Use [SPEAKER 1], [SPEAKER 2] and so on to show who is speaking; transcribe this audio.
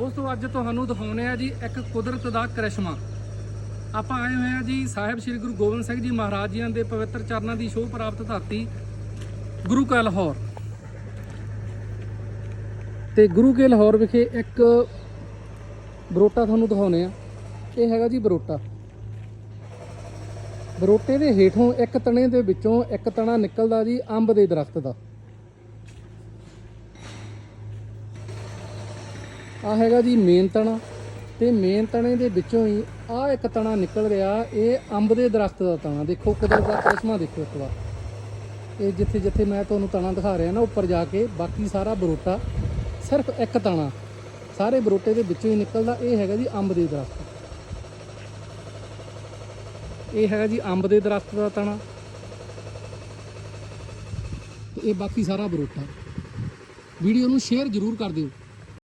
[SPEAKER 1] ਦੋਸਤੋ, ਅੱਜ ਤੁਹਾਨੂੰ ਦਿਖਾਉਨੇ ਆ ਜੀ ਇੱਕ ਕੁਦਰਤ ਦਾ ਕਰਿਸ਼ਮਾ। ਆਪਾਂ ਆਏ ਹੋਏ ਆ ਜੀ ਸਾਹਿਬ ਸ੍ਰੀ ਗੁਰੂ ਗੋਬਿੰਦ ਸਿੰਘ ਜੀ ਮਹਾਰਾਜ ਜੀਆਂ ਦੇ ਪਵਿੱਤਰ ਚਰਨਾਂ ਦੀ ਸ਼ੋਭ ਪ੍ਰਾਪਤ ਧਰਤੀ, ਗੁਰੂ ਕਾ ਲਾਹੌਰ। ਤੇ ਗੁਰੂ ਕੇ ਲਾਹੌਰ ਵਿਖੇ ਇੱਕ ਬਰੋਟਾ ਤੁਹਾਨੂੰ ਦਿਖਾਉਨੇ ਆ ਇਹ ਹੈਗਾ ਜੀ ਬਰੋਟਾ। ਬਰੋਟੇ ਦੇ ਹੇਠੋਂ ਇੱਕ ਤਣੇ ਦੇ ਵਿੱਚੋਂ ਇੱਕ ਤਣਾ ਨਿਕਲਦਾ ਜੀ ਅੰਬ ਦੇ ਦਰਖਤ ਦਾ। ਆ ਹੈਗਾ ਜੀ ਮੇਨ ਤਣਾ ਤੇ ਮੇਨ ਤਣੇ ਦੇ ਵਿੱਚੋਂ ਹੀ ਆ ਇੱਕ ਤਣਾ ਨਿਕਲ ਰਿਹਾ, ਇਹ ਅੰਬ ਦੇ ਦਰਖਤ ਦਾ ਤਣਾ। ਦੇਖੋ ਕੁਦਰਤ ਦਾ ਕਰਿਸ਼ਮਾ ਦੇਖੋ ਇੱਕ ਵਾਰ। ਇਹ ਜਿੱਥੇ ਜਿੱਥੇ ਮੈਂ ਤੁਹਾਨੂੰ ਤਣਾ ਦਿਖਾ ਰਿਹਾ ਨਾ, ਉੱਪਰ ਜਾ ਕੇ ਬਾਕੀ ਸਾਰਾ ਬਰੋਟਾ, ਸਿਰਫ ਇੱਕ ਤਣਾ। ਸਾਰੇ ਬਰੋਟੇ ਦੇ ਵਿੱਚੋਂ ਹੀ ਨਿਕਲਦਾ, ਇਹ ਹੈਗਾ ਜੀ ਅੰਬ ਦੇ ਦਰਖਤ। ਇਹ ਹੈਗਾ ਜੀ ਅੰਬ ਦੇ ਦਰਖਤ ਦਾ ਤਣਾ। ਤੇ ਇਹ ਬਾਕੀ ਸਾਰਾ ਬਰੋਟਾ। ਵੀਡੀਓ ਨੂੰ ਸ਼ੇਅਰ ਜ਼ਰੂਰ ਕਰ ਦਿਓ।